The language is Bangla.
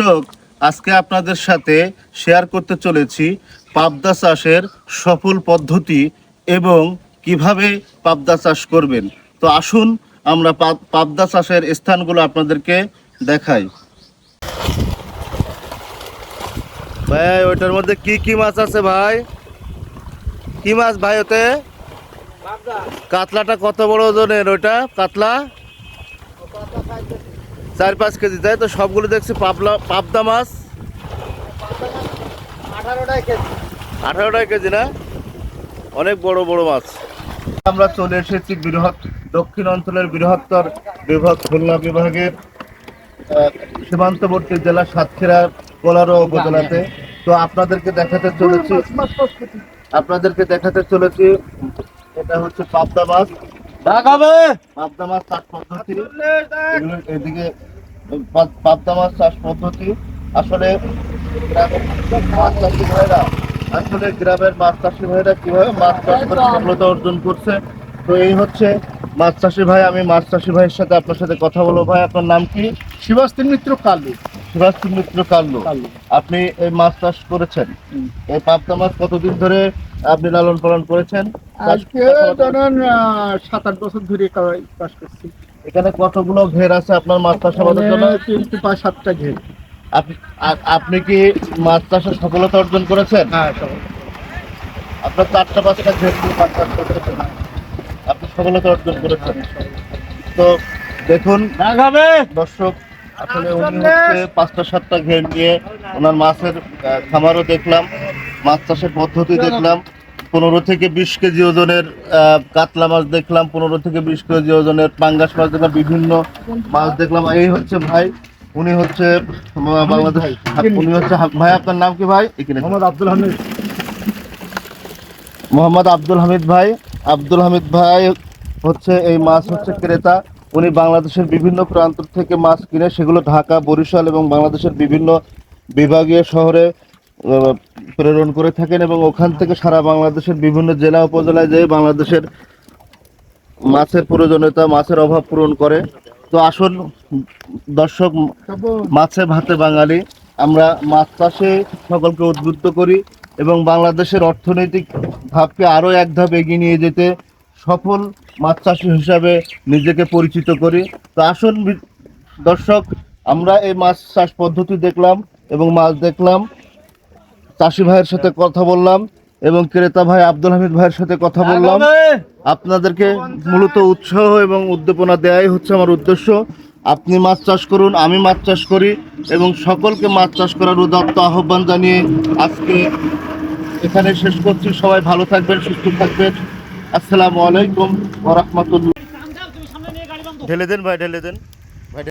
দর্শক আজকে আপনাদের সাথে শেয়ার করতে চলেছি পাবদা চাষের সফল পদ্ধতি এবং কীভাবে পাবদা চাষ করবেন। তো আসুন আমরা পাব- পাবদা চাষের স্থানগুলো আপনাদেরকে দেখাই। ভাই ওইটার মধ্যে কি কি মাছ আছে ভাই? কি মাছ ভাই ওতে? কাতলাটা কত বড় ওজনের ওইটা? কাতলা? চার পাঁচ কেজি তাই তো? সবগুলো দেখছি পাবলা পাবদা মাছ। আঠারোটাই কেজি। না? অনেক বড় বড় মাছ। আমরা চলে এসেছি বৃহৎ দক্ষিণ অঞ্চলের বৃহত্তর বিভাগ খুলনা বিভাগের সীমান্তবর্তী জেলা সাতক্ষীরা কোলারো উপজেলাতে। তো আপনাদেরকে দেখাতে চলেছি আপনাদেরকে দেখাতে চলেছি এটা হচ্ছে পাবদা মাছ। পাবদা মাছ চাষ পদ্ধতি। এদিকে পাবদা মাছ চাষ পদ্ধতি। আসলে মাছ চাষি ভাইরা আসলে গ্রামের মাছ চাষি ভাইরা কীভাবে মাছ চাষ করে সফলতা অর্জন করছে? তো এই হচ্ছে মাছ চাষি ভাই আমি মাছ চাষি ভাইয়ের সাথে আপনার সাথে কথা বলব। ভাই আপনার নাম কি? শিবাস্তিন মিত্র কালু। সুভাষ মিত্র কাল্লু। আপনি এই মাছ চাষ করেছেন। এই পাবদা মাছ কতদিন ধরে আপনি লালন পালন করেছেন? আজকে ধরেন সাত আট বছর ধরে চাষ করছি। এখানে কতগুলো ঘের আছে আপনার মাছ চাষাবাদের জন্য? মানে পাঁচ সাতটা ঘের। আপনি আপনি কি মাছ চাষে সফলতা অর্জন করেছেন? হ্যাঁ আপনার চারটা পাঁচটা ঘের মাছ চাষ করেছেন। আপনি সফলতা অর্জন করেছেন। তো দেখুন দর্শক আসলে উনি হচ্ছে পাঁচটা সাতটা ঘের নিয়ে ওনার মাছের খামারও দেখলাম মাছ চাষের পদ্ধতি দেখলাম পনেরো থেকে বিশ কেজি ওজনের কাতলা মাছ দেখলাম পনেরো থেকে বিশ কেজি ওজনের পাঙ্গাস মাছ দেখলাম বিভিন্ন মাছ দেখলাম। এই হচ্ছে ভাই উনি হচ্ছে বাংলাদেশ উনি হচ্ছে ভাই আপনার নাম কি ভাই? মোহাম্মদ আব্দুল হামিদ। মোহাম্মদ আব্দুল হামিদ ভাই আব্দুল হামিদ ভাই হচ্ছে এই মাছ হচ্ছে ক্রেতা। উনি বাংলাদেশের বিভিন্ন প্রান্ত থেকে মাছ কিনে সেগুলো ঢাকা, বরিশাল এবং বাংলাদেশের বিভিন্ন বিভাগীয় শহরে প্রেরণ করে থাকেন এবং ওখান থেকে সারা বাংলাদেশের বিভিন্ন জেলা উপজেলায় যেয়ে বাংলাদেশের মাছের প্রয়োজনীয়তা, মাছের অভাব পূরণ করে। তো আসল দর্শক, মাছে ভাতে বাঙালি, আমরা মাছ চাষে সকলকে উদ্বুদ্ধ করি এবং বাংলাদেশের অর্থনৈতিক ভাবকে আরও এক ধাপ এগিয়ে নিয়ে যেতে সফল মাছ চাষি হিসাবে নিজেকে পরিচিত করি। তো আসুন দর্শক আমরা এই মাছ চাষ পদ্ধতি দেখলাম এবং মাছ দেখলাম। চাষি ভাইয়ের সাথে কথা বললাম এবং ক্রেতা ভাই আব্দুল হামিদ ভাইয়ের সাথে কথা বললাম। আপনাদেরকে মূলত উৎসাহ এবং উদ্দীপনা দেয়াই হচ্ছে আমার উদ্দেশ্য। আপনি মাছ চাষ করুন আমি মাছ চাষ করি এবং সকলকে মাছ চাষ করার উদাত্ত আহ্বান জানিয়ে আজকে এখানে শেষ করছি। সবাই ভালো থাকবেন সুস্থ থাকবেন। আসসালামু আলাইকুম ওরহমতুল্লাহ ঢেলে দেন ভাই ঢেলে দেন।